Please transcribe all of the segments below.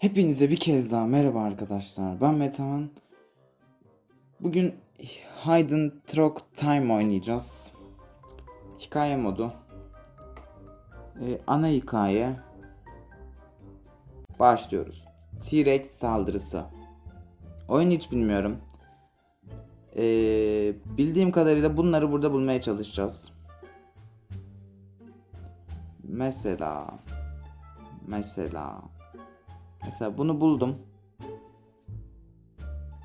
Hepinize bir kez daha merhaba arkadaşlar. Ben Metehan. Bugün Hidden Truck Time oynayacağız. Hikaye modu. Ee, ana hikaye. Başlıyoruz. T-Rex saldırısı. Oyunu hiç bilmiyorum. Ee, bildiğim kadarıyla bunları burada bulmaya çalışacağız. Mesela mesela Mesela bunu buldum.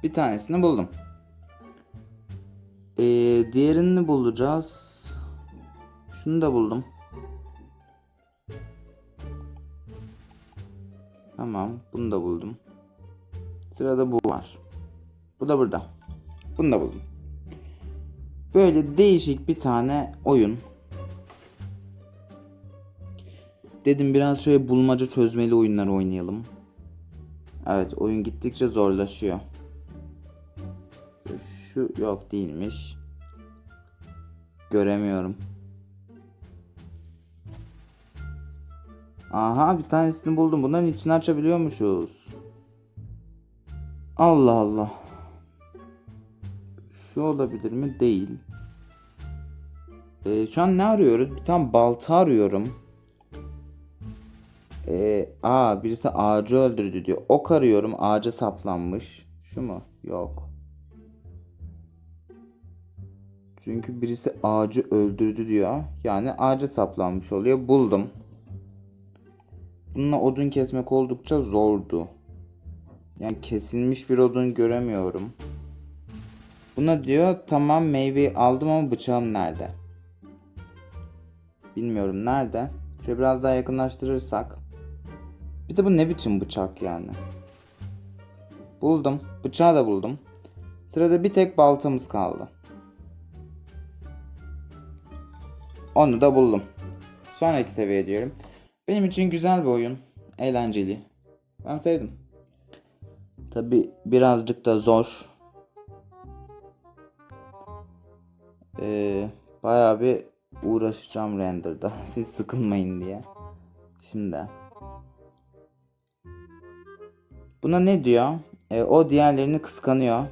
Bir tanesini buldum. Ee, diğerini bulacağız. Şunu da buldum. Tamam, bunu da buldum. Sırada bu var. Bu da burada. Bunu da buldum. Böyle değişik bir tane oyun. Dedim biraz şöyle bulmaca çözmeli oyunlar oynayalım. Evet oyun gittikçe zorlaşıyor. Şu yok değilmiş. Göremiyorum. Aha bir tanesini buldum. Bunların içini açabiliyormuşuz. Allah Allah. Şu olabilir mi? Değil. Ee, şu an ne arıyoruz? Bir tane balta arıyorum. Ee, aa birisi ağacı öldürdü diyor. Ok arıyorum ağaca saplanmış. Şu mu? Yok. Çünkü birisi ağacı öldürdü diyor. Yani ağaca saplanmış oluyor. Buldum. Bununla odun kesmek oldukça zordu. Yani kesilmiş bir odun göremiyorum. Buna diyor tamam meyveyi aldım ama bıçağım nerede? Bilmiyorum nerede. Şöyle biraz daha yakınlaştırırsak. Bir de bu ne biçim bıçak yani? Buldum. Bıçağı da buldum. Sırada bir tek baltamız kaldı. Onu da buldum. Sonraki seviye diyorum. Benim için güzel bir oyun. Eğlenceli. Ben sevdim. Tabi birazcık da zor. Ee, bayağı bir uğraşacağım renderda. Siz sıkılmayın diye. Şimdi. Buna ne diyor? E, o diğerlerini kıskanıyor.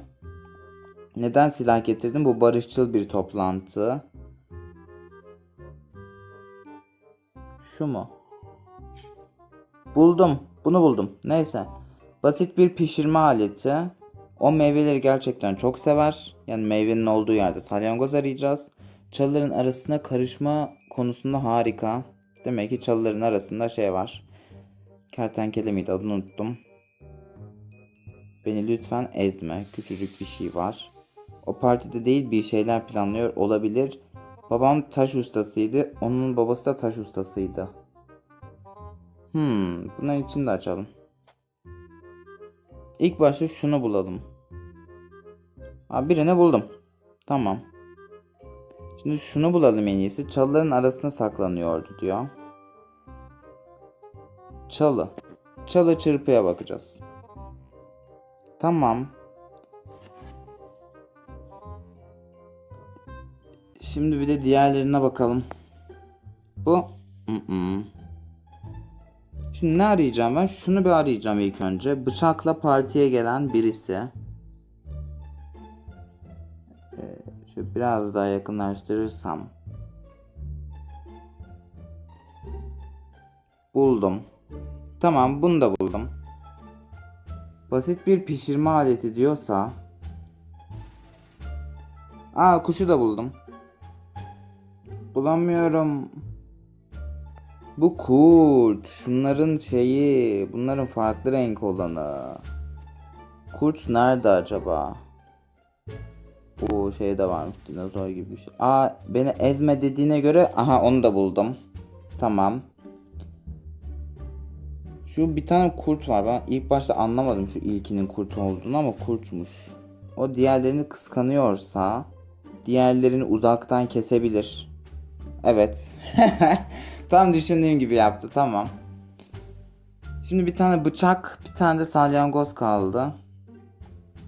Neden silah getirdin? Bu barışçıl bir toplantı. Şu mu? Buldum. Bunu buldum. Neyse. Basit bir pişirme aleti. O meyveleri gerçekten çok sever. Yani meyvenin olduğu yerde salyangoz arayacağız. Çalıların arasına karışma konusunda harika. Demek ki çalıların arasında şey var. Kertenkele miydi adını unuttum. Beni lütfen ezme. Küçücük bir şey var. O partide değil bir şeyler planlıyor olabilir. Babam taş ustasıydı. Onun babası da taş ustasıydı. Hmm, bunların için de açalım. İlk başta şunu bulalım. Ha, birini buldum. Tamam. Şimdi şunu bulalım en iyisi. Çalıların arasında saklanıyordu diyor. Çalı. Çalı çırpıya bakacağız. Tamam. Şimdi bir de diğerlerine bakalım. Bu. Şimdi ne arayacağım ben? Şunu bir arayacağım ilk önce. Bıçakla partiye gelen birisi. Ee, şöyle biraz daha yakınlaştırırsam. Buldum. Tamam bunu da buldum. Basit bir pişirme aleti diyorsa. Aa kuşu da buldum. Bulamıyorum. Bu kurt. Şunların şeyi. Bunların farklı renk olanı. Kurt nerede acaba? Bu şey de varmış dinozor gibi bir şey. Aa beni ezme dediğine göre aha onu da buldum. Tamam. Şu bir tane kurt var. Ben ilk başta anlamadım şu ilkinin kurt olduğunu ama kurtmuş. O diğerlerini kıskanıyorsa diğerlerini uzaktan kesebilir. Evet. Tam düşündüğüm gibi yaptı. Tamam. Şimdi bir tane bıçak, bir tane de salyangoz kaldı.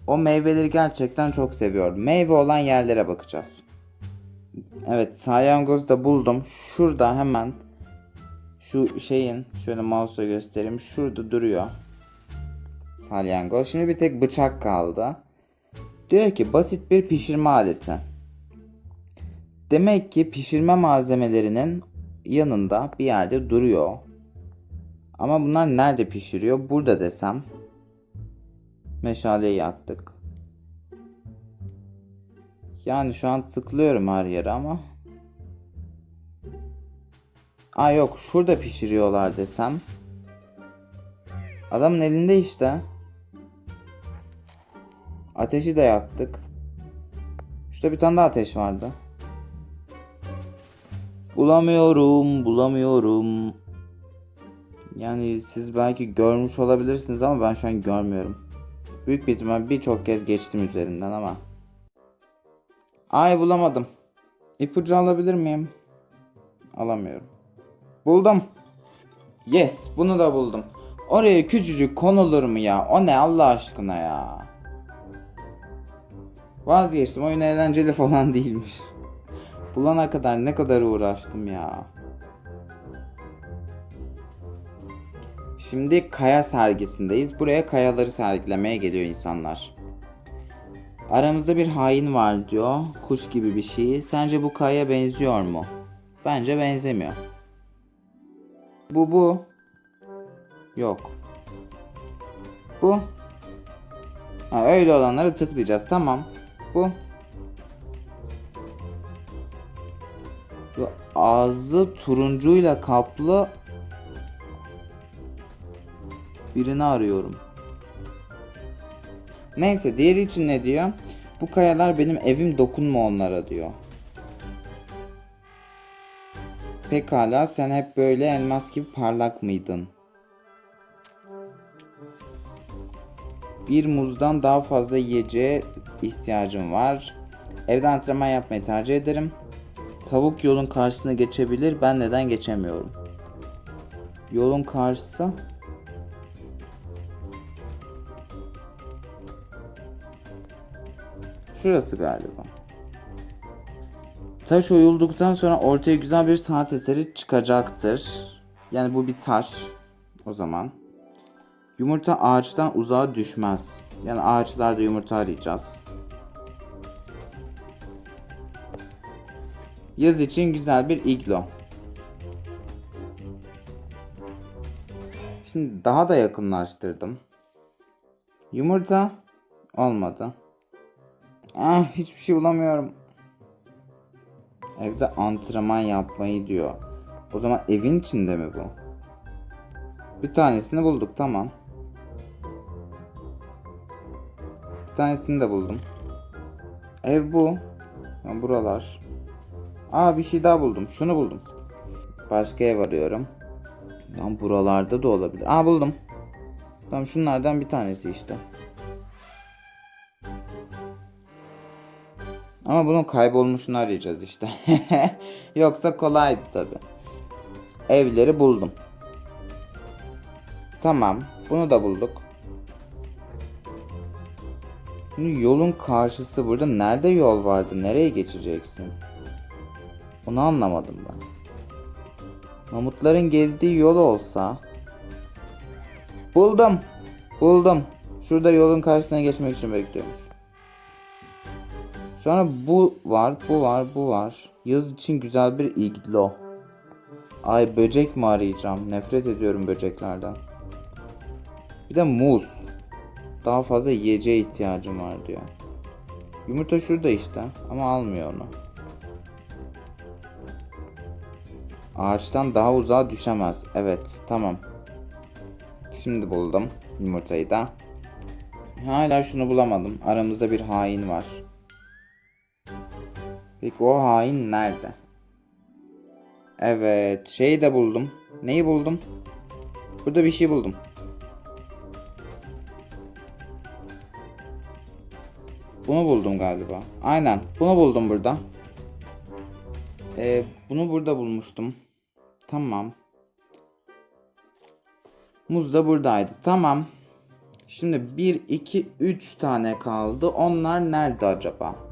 O meyveleri gerçekten çok seviyorum. Meyve olan yerlere bakacağız. Evet, salyangoz da buldum. Şurada hemen şu şeyin şöyle mouse'la göstereyim. Şurada duruyor. salyangoz. Şimdi bir tek bıçak kaldı. Diyor ki basit bir pişirme aleti. Demek ki pişirme malzemelerinin yanında bir yerde duruyor. Ama bunlar nerede pişiriyor? Burada desem. Meşaleyi yaktık. Yani şu an tıklıyorum her yere ama. Aa yok şurada pişiriyorlar desem. Adamın elinde işte. Ateşi de yaktık. Şurada bir tane daha ateş vardı. Bulamıyorum, bulamıyorum. Yani siz belki görmüş olabilirsiniz ama ben şu an görmüyorum. Büyük bir ihtimal birçok kez geçtim üzerinden ama. Ay bulamadım. İpucu alabilir miyim? Alamıyorum. Buldum. Yes, bunu da buldum. Oraya küçücük konulur mu ya? O ne Allah aşkına ya? Vazgeçtim. Oyun eğlenceli falan değilmiş. Bulana kadar ne kadar uğraştım ya. Şimdi kaya sergisindeyiz. Buraya kayaları sergilemeye geliyor insanlar. Aramızda bir hain var diyor. Kuş gibi bir şey. Sence bu kaya benziyor mu? Bence benzemiyor. Bu bu. Yok. Bu. Ha, öyle olanları tıklayacağız. Tamam. Bu. Ve ağzı turuncuyla kaplı birini arıyorum. Neyse diğeri için ne diyor? Bu kayalar benim evim dokunma onlara diyor. Pekala sen hep böyle elmas gibi parlak mıydın? Bir muzdan daha fazla yiyeceğe ihtiyacım var. Evde antrenman yapmayı tercih ederim. Tavuk yolun karşısına geçebilir. Ben neden geçemiyorum? Yolun karşısı. Şurası galiba. Taş oyulduktan sonra ortaya güzel bir sanat eseri çıkacaktır. Yani bu bir taş. O zaman. Yumurta ağaçtan uzağa düşmez. Yani ağaçlarda yumurta arayacağız. Yaz için güzel bir iglo. Şimdi daha da yakınlaştırdım. Yumurta olmadı. Ah hiçbir şey bulamıyorum. Evde antrenman yapmayı diyor. O zaman evin içinde mi bu? Bir tanesini bulduk tamam. Bir tanesini de buldum. Ev bu. Ha, buralar. Aa bir şey daha buldum. Şunu buldum. Başka ev arıyorum. Lan buralarda da olabilir. Aa buldum. Tamam şunlardan bir tanesi işte. Ama bunun kaybolmuşunu arayacağız işte. Yoksa kolaydı tabi. Evleri buldum. Tamam. Bunu da bulduk. Şimdi yolun karşısı burada. Nerede yol vardı? Nereye geçeceksin? Onu anlamadım ben. Mamutların gezdiği yol olsa. Buldum. Buldum. Şurada yolun karşısına geçmek için bekliyormuş. Sonra bu var, bu var, bu var. Yaz için güzel bir iglo. Ay böcek mi arayacağım? Nefret ediyorum böceklerden. Bir de muz. Daha fazla yiyeceğe ihtiyacım var diyor. Yumurta şurada işte ama almıyor onu. Ağaçtan daha uzağa düşemez. Evet tamam. Şimdi buldum yumurtayı da. Hala şunu bulamadım. Aramızda bir hain var. Peki o hain nerede? Evet şeyi de buldum. Neyi buldum? Burada bir şey buldum. Bunu buldum galiba. Aynen. Bunu buldum burada. Ee, bunu burada bulmuştum. Tamam. Muz da buradaydı. Tamam. Şimdi 1, 2, 3 tane kaldı. Onlar nerede acaba?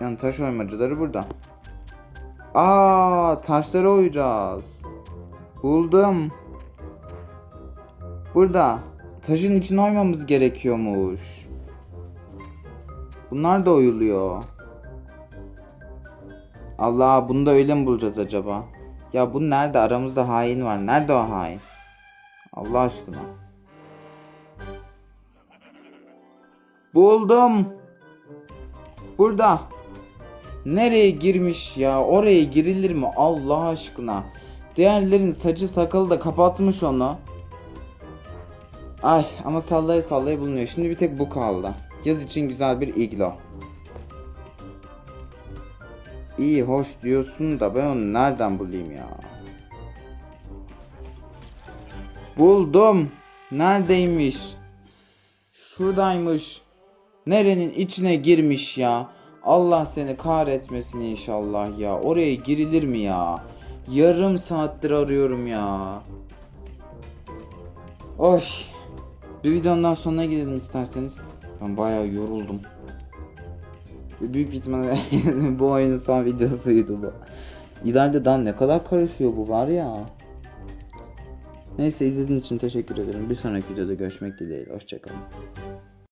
Yani taş oymacıları burada. Aa, taşları oyacağız. Buldum. Burada. Taşın içine oymamız gerekiyormuş. Bunlar da oyuluyor. Allah bunu da öyle mi bulacağız acaba? Ya bu nerede? Aramızda hain var. Nerede o hain? Allah aşkına. Buldum. Burada. Nereye girmiş ya? Oraya girilir mi? Allah aşkına. Diğerlerin saçı sakalı da kapatmış onu. Ay ama sallaya sallaya bulunuyor. Şimdi bir tek bu kaldı. Yaz için güzel bir iglo. İyi hoş diyorsun da ben onu nereden bulayım ya? Buldum. Neredeymiş? Şuradaymış. Nerenin içine girmiş ya? Allah seni kahretmesin inşallah ya. Oraya girilir mi ya? Yarım saattir arıyorum ya. Oy. Bir videonun sonuna gidelim isterseniz. Ben bayağı yoruldum. Büyük ihtimalle bu oyunun son videosuydu bu. İleride daha ne kadar karışıyor bu var ya. Neyse izlediğiniz için teşekkür ederim. Bir sonraki videoda görüşmek dileğiyle. Hoşçakalın.